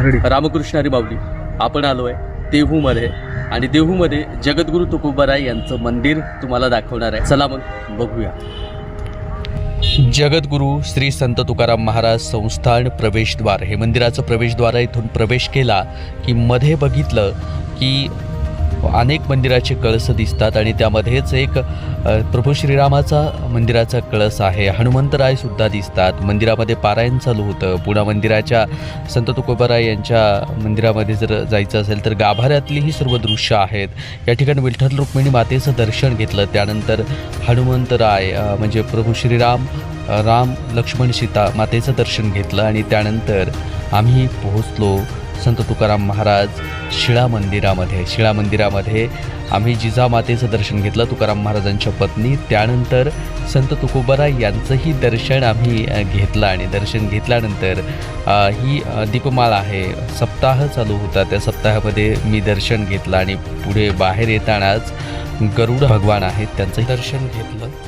हरडी रामकृष्ण हरी माऊली आपण आलो आहे देहूमध्ये. आणि देहूमध्ये जगद्गुरू तुकोबाराय यांचं मंदिर तुम्हाला दाखवणार आहे. चला मग बघूया. जगद्गुरू श्री संत तुकाराम महाराज संस्थान प्रवेशद्वार हे मंदिराचं प्रवेशद्वार आहे. इथून प्रवेश केला की मध्ये बघितलं की अनेक मंदिराचे कळस दिसतात आणि त्यामध्येच एक प्रभू श्रीरामाचा मंदिराचा कळस आहे. हनुमंतरायसुद्धा दिसतात. मंदिरामध्ये पारायण चालू होतं. पुन्हा मंदिराच्या संत तुकोबाराय यांच्या मंदिरामध्ये जर जायचं असेल तर गाभाऱ्यातली ही सर्व दृश्य आहेत. या ठिकाणी विठ्ठल रुक्मिणी मातेचं दर्शन घेतलं. त्यानंतर हनुमंतराय म्हणजे प्रभू श्रीराम राम लक्ष्मण सीता मातेचं दर्शन घेतलं आणि त्यानंतर आम्ही पोहोचलो संत तुकाराम महाराज शिळा मंदिरामध्ये शिळा मंदिरामध्ये आम्ही जिजामातेचं दर्शन घेतलं तुकाराम महाराजांच्या पत्नी. त्यानंतर संत तुकोबरा यांचंही दर्शन आम्ही घेतलं आणि दर्शन घेतल्यानंतर ही दीपमाळा आहे. सप्ताह चालू होता. त्या सप्ताहामध्ये मी दर्शन घेतलं आणि पुढे बाहेर येतानाच गरुड भगवान आहेत त्यांचंही दर्शन घेतलं.